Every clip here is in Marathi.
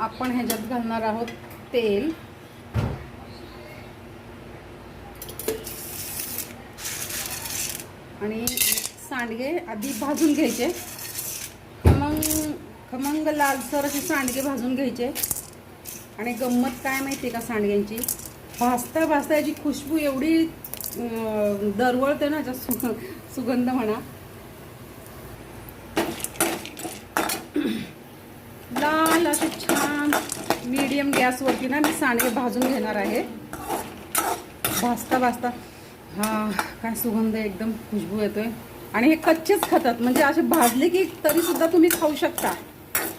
आपण ह्याच्यात घालणार आहोत तेल. आणि सांडगे आधी भाजून घ्यायचे. खमंग खमंग लालसर असे सांडगे भाजून घ्यायचे. आणि गंमत काय माहिती आहे का सांडग्यांची? भाजता भाजता याची खुशबू एवढी दरवळते ना याचा सु सुगंध म्हणा. लाल असे छान मीडियम गॅसवरती ना मी सांडगे भाजून घेणार आहे. भाजता भाजता. हा काय सुगंध एकदम खुशबू येतोय. आणि हे कच्चेच खातात म्हणजे असे भाजले की तरी सुद्धा तुम्ही खाऊ शकता.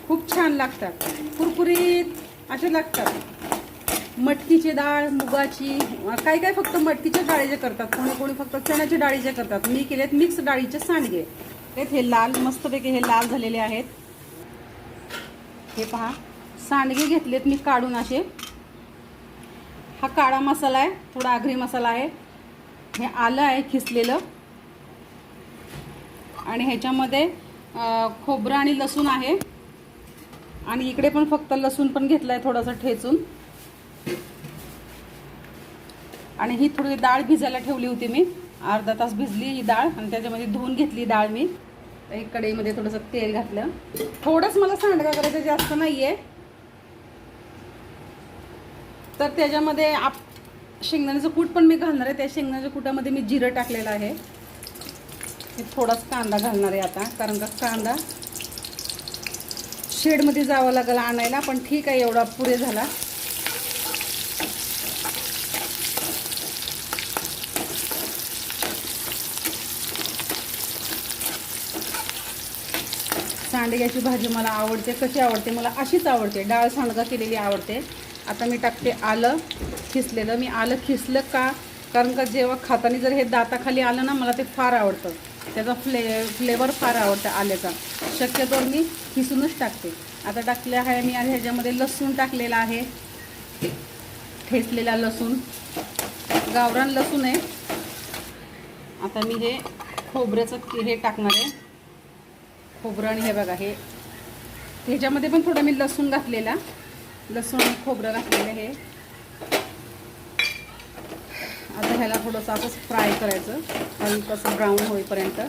खूप छान लागतात. कुरकुरीत असे लागतात. मटकीची डाळ मुगाची काही काय फक्त मटकीच्या डाळीचे करतात. कोणी कोणी फक्त चण्याच्या डाळीचे करतात. मी केलेत मिक्स डाळीचे सांडगे तेच हे लाल मस्तपैकी हे लाल झालेले आहेत. हे पहा. सांडगे घेतलेत मी काढून असे. हा काळा मसाला आहे थोडा आगरी मसाला आहे. हे आलं आहे खिसलेलं. आणि ह्याच्यामध्ये खोबरं आणि लसूण आहे. आणि इकडे पण फक्त लसूण पण घेतलं आहे थोडंसं ठेचून. आणि ही थोडी डाळ भिजायला ठेवली होती मी. अर्धा तास भिजली ही डाळ आणि त्याच्यामध्ये धुवून घेतली डाळ मी. एक कढईमध्ये थोडंसं तेल घातलं. थोडंच मला सांडगा करायचं जास्त नाही आहे तर त्याच्यामध्ये आप शेंगदाण्याचं कूट पण मी घालणार आहे. त्या शेंगदाण्याच्या कुटामध्ये मी जिरं टाकलेलं आहे. मी थोडाच कांदा घालणार आहे आता कारण का कांदा शेडमध्ये जावं लागेल आणायला पण ठीक आहे एवढा पुरे झाला. सांडग्याची भाजी मला आवडते कशी आवडते मला अशीच आवडते. डाळ सांडगा केलेली आवडते. आता मी टाकते आलं खिसलेलं. मी आलं खिसलं का? कारण का जेव्हा खाताना जर हे दाताखाली आलं ना मला ते फार आवडतं. त्याचा फ्ले फ्लेवर फार आवडतं आल्याचा. शक्यतोवर मी खिसूनच टाकते. आता टाकले आहे मी ह्याच्यामध्ये लसूण टाकलेला आहे. ठेचलेला लसूण. गावरान लसूण आहे. आता मी हे खोबऱ्याचं हे टाकणार आहे. खोबरं आणि हे बघा हे. ह्याच्यामध्ये पण थोडं मी लसूण घातलेला. लसूण खोबरं घातलेलं हे आता ह्याला थोडंसं असंच फ्राय करायचं. आणि कसं ब्राऊन होईपर्यंत.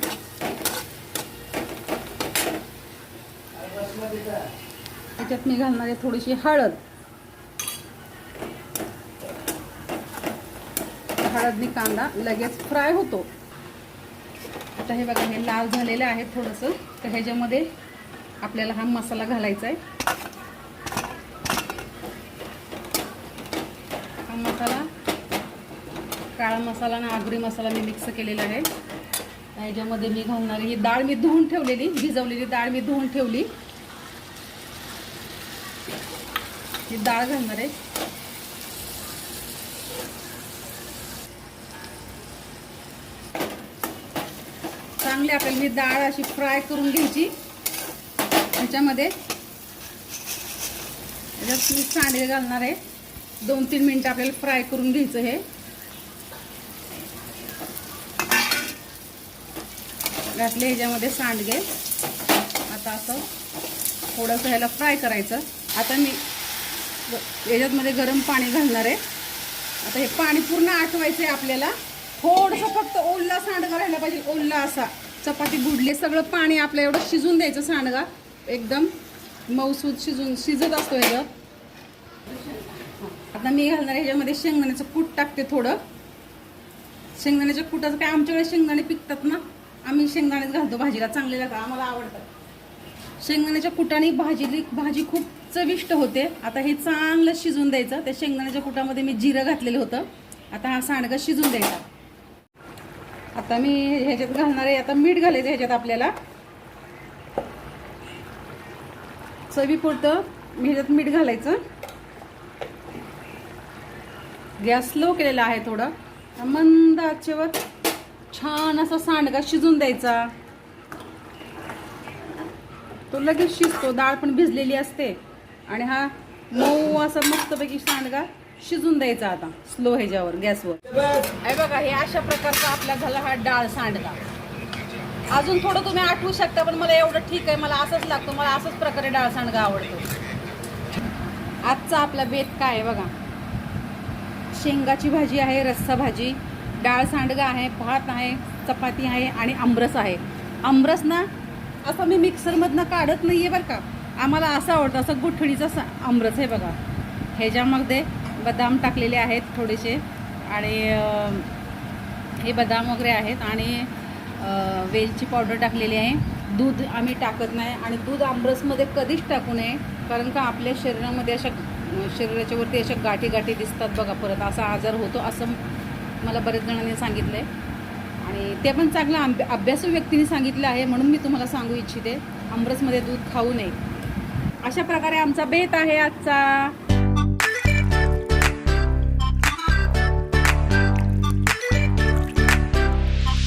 त्याच्यात मी घालणार आहे थोडीशी हळद. हळदनी कांदा लगेच फ्राय होतो. आता हे बघा हे लाल झालेलं आहे थोडंसं. तर ह्याच्यामध्ये आपल्याला हा मसाला घालायचा आहे मसाला काळा मसाला आणि आगरी मसाला मी मिक्स केलेला आहे. याच्यामध्ये मी घालणार ही डाळ मी धुवून ठेवलेली भिजवलेली डाळ मी धुवून ठेवली. ही डाळ घालणार आहे. चांगली आपल्याला मी डाळ अशी फ्राय करून घ्यायची. ह्याच्यामध्ये त्याच्यात मी सांडगे घालणार आहे. दोन तीन मिनटं आपल्याला फ्राय करून घ्यायचं हे. घातले ह्याच्यामध्ये सांडगे. आता असं थोडंसं ह्याला फ्राय करायचं. आता मी याच्यातमध्ये गरम पाणी घालणार आहे. आता हे पाणी पूर्ण आठवायचं आहे आपल्याला. थोडंसं फक्त ओल्ला सांडगा राहिला पाहिजे. ओल्ला असा. चपाती बुडली सगळं पाणी आपल्या एवढं शिजून द्यायचं सांडगा. एकदम मऊसूद शिजून शिजत असतो ह्याचं. आता मी घालणार ह्याच्यामध्ये शेंगदाण्याचं कूट टाकते थोडं. शेंगदाण्याच्या कुटाचं काय आमच्याकडे शेंगदाणे पिकतात ना आम्ही शेंगदाणेच घालतो भाजीला चांगले लागतात आम्हाला आवडतात. शेंगदाण्याच्या कुटाने भाजी भाजी खूप चविष्ट होते. आता हे चांगलं शिजून द्यायचं त्या शेंगदाण्याच्या कुटामध्ये मी जिरं घातलेलं होतं. आता हा सांडगा शिजून द्यायचा. आता मी ह्याच्यात घालणार आहे आता मीठ घालायचं ह्याच्यात आपल्याला. चवीपुरतं मी ह्याच्यात मीठ घालायचं. गॅस स्लो केलेला आहे थोडं. मंद आचेवर छान असा सांडगा शिजून द्यायचा. तो लगेच शिजतो डाळ पण भिजलेली असते. आणि हा मऊ असा मस्तपैकी सांडगा शिजून द्यायचा आता स्लो ह्याच्यावर गॅसवर. हे बघा हे अशा प्रकारचा आपला झाला हा डाळ सांडगा. अजून थोडं तुम्ही आठवू शकता पण मला एवढं ठीक आहे मला असंच लागतो मला असंच प्रकारे डाळ सांडगा आवडतो. आजचा आपला बेत काय आहे बघा. शेंगाची भाजी आहे रस्सा भाजी डाळ सांडगा आहे भात आहे चपाती आहे आणि आमरस आहे. आमरस ना असं मी मिक्सरमधनं काढत नाही आहे बरं का. आम्हाला असं आवडतं असं गुठळीचं स आमरस आहे बघा. ह्याच्यामध्ये बदाम टाकलेले आहेत थोडेसे आणि हे बदाम वगैरे आहेत आणि वेलची पावडर टाकलेली आहे. दूध आम्ही टाकत नाही आणि दूध आमरसमध्ये कधीच टाकू नये कारण का आपल्या शरीरामध्ये अशा शरीराच्या वरती अशा गाठी गाठी दिसतात बघा परत. असा आजार होतो असं मला बरेच जणांनी सांगितलं आहे आणि ते पण चांगलं आंब अभ्यासू व्यक्तीने सांगितलं आहे म्हणून मी तुम्हाला सांगू इच्छिते. आमरसमध्ये दूध खाऊ नये. अशा प्रकारे आमचा बेत आहे आजचा.